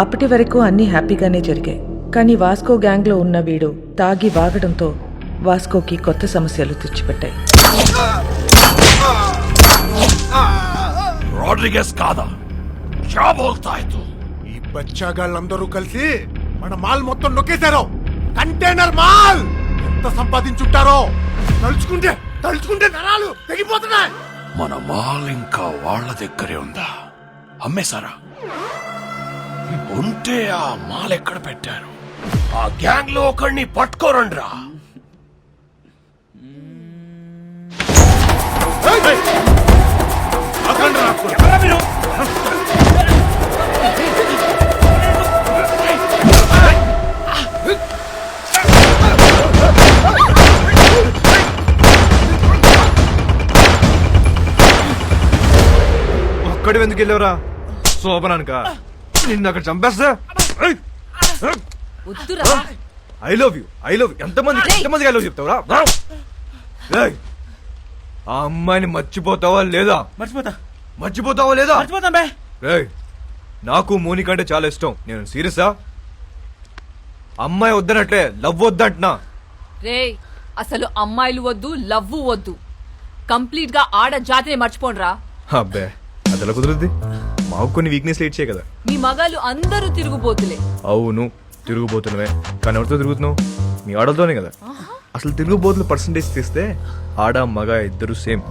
అప్పటి వరకు అన్నీ హ్యాపీగానే జరిగాయి. కానీ వాస్కో గ్యాంగ్లో ఉన్న వీడు తాగి వాగడంతో వాస్కోకి కొత్త సమస్యలు తెచ్చిపెట్టాయి. రాడ్రిగస్ కాదా? ఈ బచ్చాగాళ్ళందరూ కలిసి మన మాల్ మొత్తం నొక్కేశారు. Container mall! ఎంత సంపాదించుంటారో! తలుచుకుంటే తలుచుకుంటే నరాలు తెగిపోతున్నాయి. మన మాల్ ఇంకా వాళ్ళ దగ్గరే ఉందా? అమ్మేశారా? ఉంటే ఆ మాల్ ఎక్కడ పెట్టారు? ఆ గ్యాంగ్లో ఒకడిని పట్టుకోరండ్రా. అక్కడి ఎందుకు వెళ్ళావురా? శోభనానికా? నిన్ను అక్కడ చంపేస్తా? వద్దురా. I love you I love ఎంతమంది ఎంతమందికి ఐ లవ్ చెప్తావురా? ఆ అమ్మాయిని మర్చిపోతావా లేదా? మర్చిపోతా. మర్చిపోతావా లేదా? మర్చిపోతాం బే. రేయ్ నాకు మోనిక అంటే చాలా ఇష్టం. నేను సీరియసా? అమ్మాయి వద్దనట్లే లవ్ వద్దంటున్నా. రేయ్ అసలు అమ్మాయిలు వద్దు లవ్వు వద్దు. కంప్లీట్గా ఆడ జాతిని మర్చిపోండ్రా. అబ్బే అది ఎలా కుదురుద్ది? మాకు కొన్ని వీక్నెస్ లేట్ చేయ కదా. మీ మగాళ్ళు అందరూ తిరుగుబోతులే అవును తిరుగుబోతున్నవే కానీ ఎవరితో తిరుగుతున్నావు? మీ ఆడలతోనే కదా. అసలు తిరుగుబోతుల పర్సంటేజ్ తీస్తే ఆడ మగ ఇద్దరు సేమ్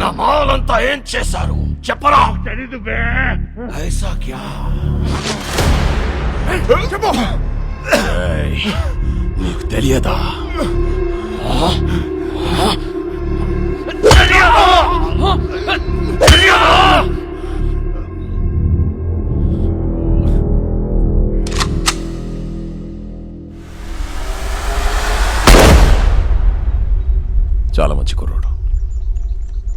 నా మాలంతా ఏం చేశారు? చెప్పరా? తెలీదు ఐసా క్యా చెప్పు. నీకు? తెలియదా?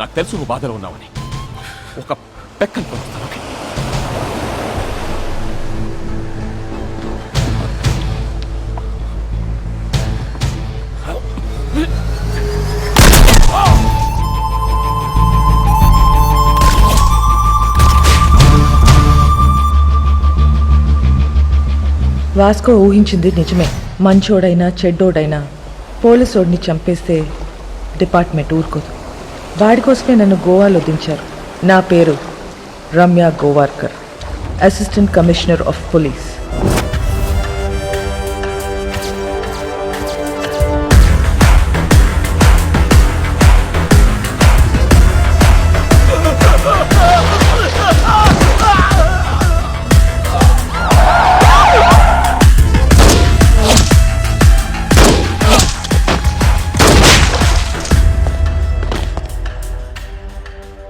నాకు తెలుసు నువ్వు బాధలో ఉన్నావని. ఒక పెక్కని పొందుతాను వాస్కో ఊహించింది నిజమే. మంచోడైనా చెడ్డోడైనా పోలీసోడిని చంపేస్తే డిపార్ట్మెంట్ ఊరుకోదు. వాడి కోసమే నన్ను గోవాలో దించారు. నా పేరు Ramya Gowariker assistant commissioner of police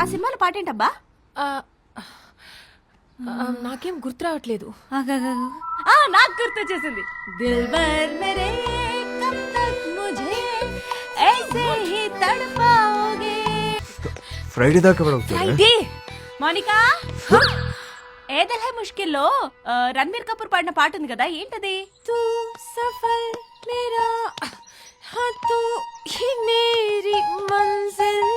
ఆ సినిమాలో పాటేంటబ్బా? నాకేం గుర్తు రావట్లేదు. నాకు గుర్తు వచ్చేసింది. దిల్బర్ మెరే కబ్ తక్ హి తడపాఓగే ఫ్రైడే దాకా కూడా ఫ్రైడే మోనికా? ఏ దిల్ హై ముష్కిల్లో? రణబీర్ కపూర్ పాడిన పాట ఉంది కదా ఏంటది? తూ సఫర్ మేరా హ తూ హి మేరీ మంజిల్.